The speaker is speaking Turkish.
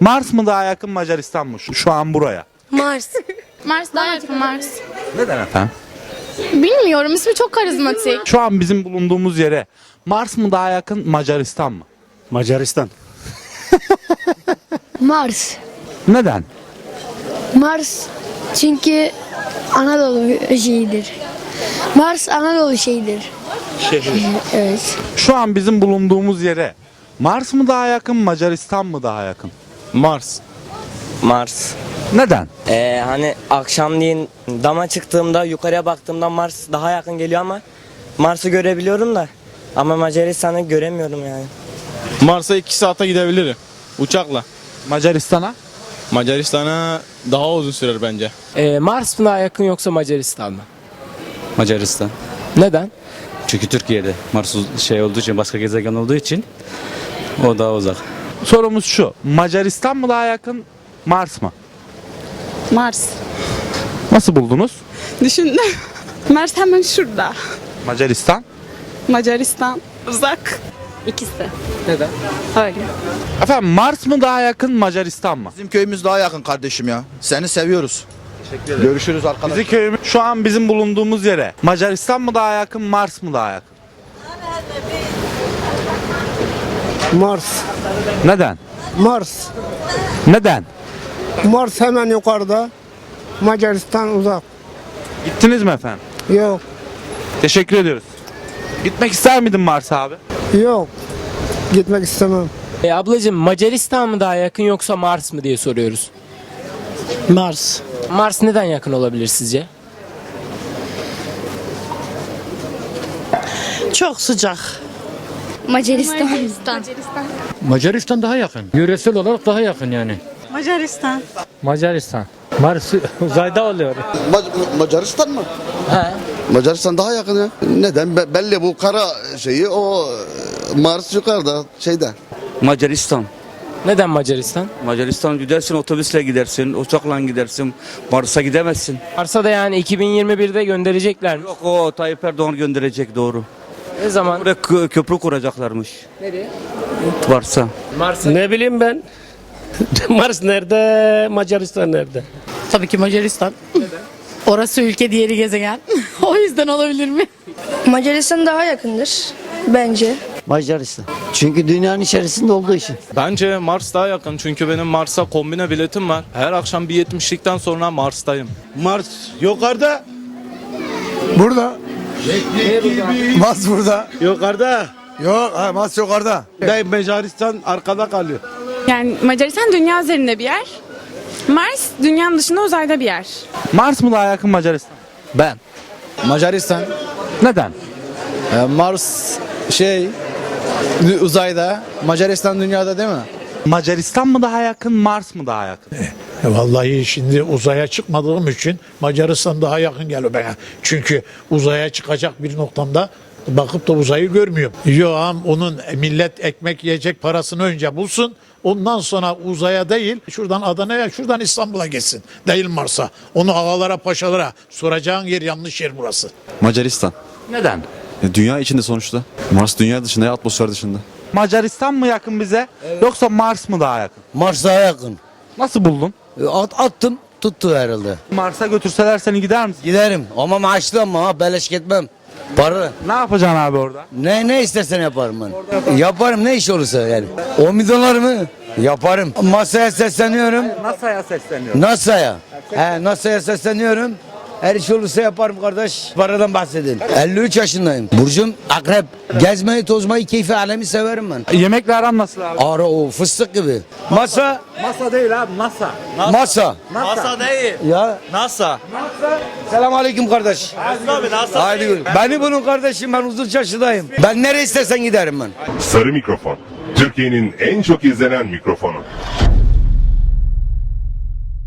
Mars mı daha yakın Macaristan mı şu, şu an buraya? Mars. Mars daha yakın Mars. Neden efendim? Bilmiyorum ismi çok karizmatik. Şu an bizim bulunduğumuz yere Mars mı daha yakın Macaristan mı? Macaristan. Mars. Neden? Mars çünkü Anadolu şeyidir. Mars Anadolu şeyidir. Evet. Şu an bizim bulunduğumuz yere Mars mı daha yakın Macaristan mı daha yakın? Mars. Mars. Neden? Ee, hani akşamleyin dama çıktığımda yukarıya baktığımda Mars daha yakın geliyor ama Mars'ı görebiliyorum da ama Macaristan'ı göremiyorum yani. Mars'a 2 saate gidebilirim. Uçakla. Macaristan'a? Macaristan'a daha uzun sürer bence. Ee, Mars mı daha yakın yoksa Macaristan mı? Macaristan. Neden? Çünkü Türkiye'de Mars şey olduğu için başka gezegen olduğu için o daha uzak. Sorumuz şu. Macaristan mı daha yakın Mars mı? Mars. Nasıl buldunuz? Düşündüm. Mars hemen şurada. Macaristan. Macaristan uzak. İkisi. Neden? Öyle. Efendim Mars mı daha yakın Macaristan mı? Bizim köyümüz daha yakın kardeşim ya. Seni seviyoruz. Görüşürüz arkadaşlar. Bizi köyümüz şu an bizim bulunduğumuz yere Macaristan mı daha yakın Mars mı daha yakın? Mars. Neden? Mars. Neden? Mars hemen yukarıda. Macaristan uzak. Gittiniz mi efendim? Yok. Teşekkür ediyoruz. Gitmek ister miydin Mars'a abi? Yok. Gitmek istemem. Ee, ablacığım Macaristan mı daha yakın yoksa Mars mı diye soruyoruz. Mars. Mars neden yakın olabilir sizce? Çok sıcak. Macaristan. Macaristan daha yakın. Yöresel olarak daha yakın yani. Macaristan. Macaristan. Mars uzayda oluyor. Macaristan mı? He. Macaristan daha yakın ya. Neden? Be- belli bu kara şeyi o e, Mars yukarıda şeyde. Macaristan. Neden Macaristan? Macaristan gidersin otobüsle gidersin, uçakla gidersin. Mars'a gidemezsin. Mars'a da yani 2021'de gönderecekler mi? Yok o Tayyip Erdoğan gönderecek doğru. Ne zaman? Buraya kö- köprü kuracaklarmış. Nereye? Varsa. Mars'a. Ne bileyim ben. Mars nerede? Macaristan nerede? Tabii ki Macaristan. Orası ülke diğeri gezegen. o yüzden olabilir mi? Macaristan daha yakındır bence. Macaristan. Çünkü dünyanın içerisinde olduğu için. Bence Mars daha yakın çünkü benim Mars'a kombine biletim var. Her akşam bir 70'likten sonra Mars'tayım. Mars yukarıda. Burada. Mars burada. Yukarıda. Yok, ha, Mars yukarıda. Macaristan arkada kalıyor. Yani Macaristan dünya üzerinde bir yer. Mars dünyanın dışında uzayda bir yer. Mars mı daha yakın Macaristan? Ben. Macaristan. Neden? E, Mars şey uzayda. Macaristan dünyada değil mi? Macaristan mı daha yakın Mars mı daha yakın? Vallahi şimdi uzaya çıkmadığım için Macaristan daha yakın geliyor bana. Çünkü uzaya çıkacak bir noktamda bakıp da uzayı görmüyorum. Yok onun millet ekmek yiyecek parasını önce bulsun. Ondan sonra uzaya değil şuradan Adana'ya şuradan İstanbul'a geçsin. Değil Mars'a. Onu havalara paşalara soracağın yer yanlış yer burası. Macaristan. Neden? Dünya içinde sonuçta. Mars dünya dışında ya atmosfer dışında. Macaristan mı yakın bize yoksa Mars mı daha yakın? Mars daha yakın. Nasıl buldun? At, attım tuttu herhalde. Mars'a götürseler seni gider misin? Giderim ama maaşlı ama ha beleş gitmem. Para. Ne yapacaksın abi orada? Ne ne istersen yaparım ben. Yaparım ne iş olursa yani. 10 milyonlar mı? Yaparım. Masaya sesleniyorum. NASA'ya sesleniyorum. NASA'ya. He NASA'ya sesleniyorum. Her iş olursa yaparım kardeş. Paradan bahsedin. 53 yaşındayım. Burcum akrep. Gezmeyi tozmayı keyfi alemi severim ben. Yemekle aran nasıl abi? Ara o fıstık gibi. Masa. Masa değil abi NASA. Masa. NASA değil. Ya. NASA. Selam aleyküm kardeş. Abi NASA. Haydi gül. Beni bunun kardeşim ben uzun çarşıdayım. Ben nereye istersen giderim ben. Sarı Mikrofon. Türkiye'nin en çok izlenen mikrofonu.